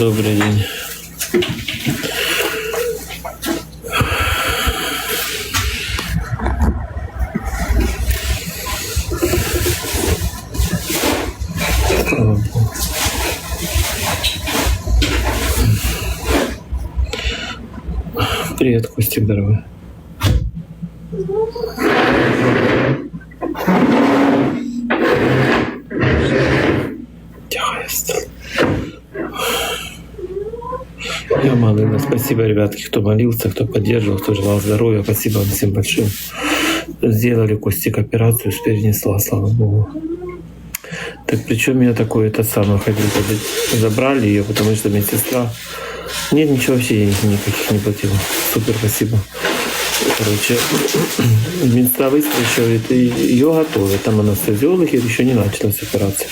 Добрый день. Привет, Костик, дорогой. Малый, спасибо, ребятки, кто молился, кто поддерживал, кто желал здоровья. Спасибо вам всем большое. Сделали Костик операцию, перенесла, слава Богу. Так причем я такой, это самое ходил, забрали ее, потому что медсестра... Нет, ничего вообще я никаких не платила. Супер, спасибо. Короче, медсестра выскочила, и ее готовят. Там анестезиологи, еще не началась операция.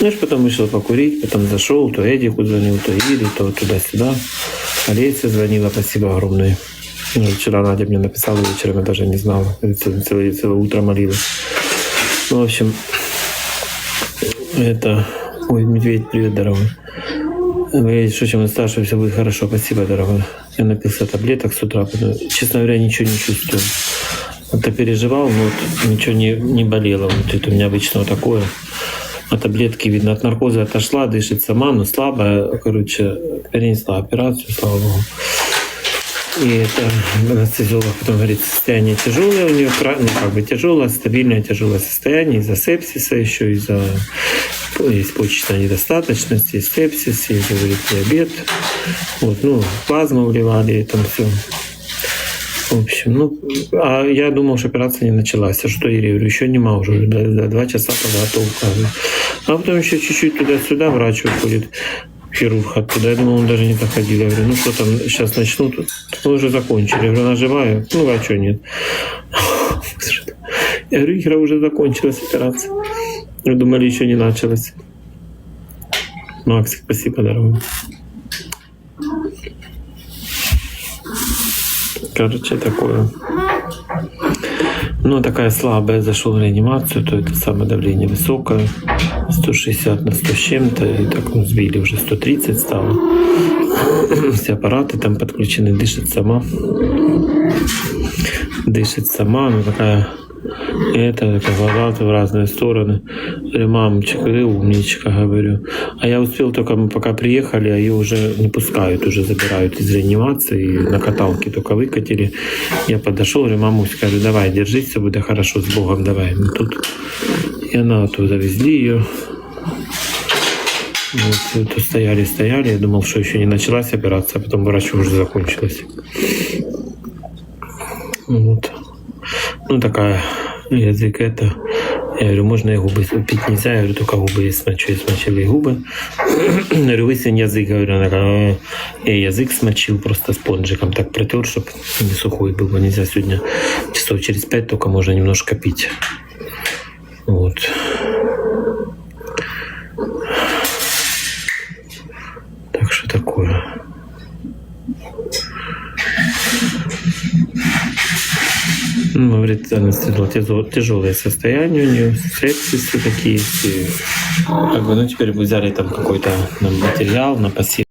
Ж потом вышел покурить, потом зашел, то Эдику звонил, то Ире, то туда-сюда. Олеся звонила, спасибо огромное. Вчера Надя мне написала вечером, я даже не знала. Целое, целое, утро молилась. Ну, в общем, это... Ой, медведь, привет, дорогой. Вы что, чем старше, все будет хорошо. Спасибо, дорогой. Я напился таблеток с утра. потому- Честно говоря, ничего не чувствую. Это переживал, но вот ничего не, не болело. Вот это у меня обычно вот такое. А таблетки, видно, от наркоза отошла, дышит сама, но слабая. Короче, перенесла операцию, слава богу. И это анестезиолог потом говорит, состояние тяжелое у нее, ну как бы тяжелое, стабильное тяжелое состояние из-за сепсиса еще, из-за есть почечная недостаточность, есть сепсис, есть, говорит, диабет. Вот, ну, плазму вливали и там все. В общем, ну, а я думал, что операция не началась. А что я говорю, еще нема уже, до, до два часа подготовка. А потом еще чуть-чуть туда-сюда врач выходит, хирург оттуда. Я думал, он даже не доходил. Я говорю, ну что там, сейчас начнут. Мы уже закончили. Я говорю, она живая? Ну, а что нет? Я говорю, Ира, уже закончилась операция. Вы думали, еще не началась. Макс, спасибо, дорогой. Короче, такое. Ну, такая слабая, зашел в реанимацию, то это самое давление высокое, 160 на 100 с чем-то, и так ну, сбили уже 130 стало. Все аппараты там подключены, дышит сама. Дышит сама, ну такая это, глаза в разные стороны. Говорю, мамочка, ты умничка, говорю. А я успел только, мы пока приехали, а ее уже не пускают, уже забирают из реанимации, на каталке только выкатили. Я подошел, говорю, мамуська, говорю, давай, держись, все будет хорошо, с Богом, давай. Ну, тут... И она оттуда завезли ее. Вот, тут стояли, стояли. Я думал, что еще не началась операция, а потом врач уже закончилась. Вот. Ну, такая язык это. Я говорю, можно и губы пить нельзя. Я говорю, только губы я смочу. Я смочил ей губы. Я говорю, высунь язык. Говорю, она «Э, я язык смочил просто спонжиком. Так протер, чтобы не сухой был. Нельзя сегодня часов через пять только можно немножко пить. Вот. Так что такое. Ну, говорит, она тяжел- тяжелое состояние у нее, сепсисы такие. Как бы, ну, теперь бы взяли там какой-то материал на пассив.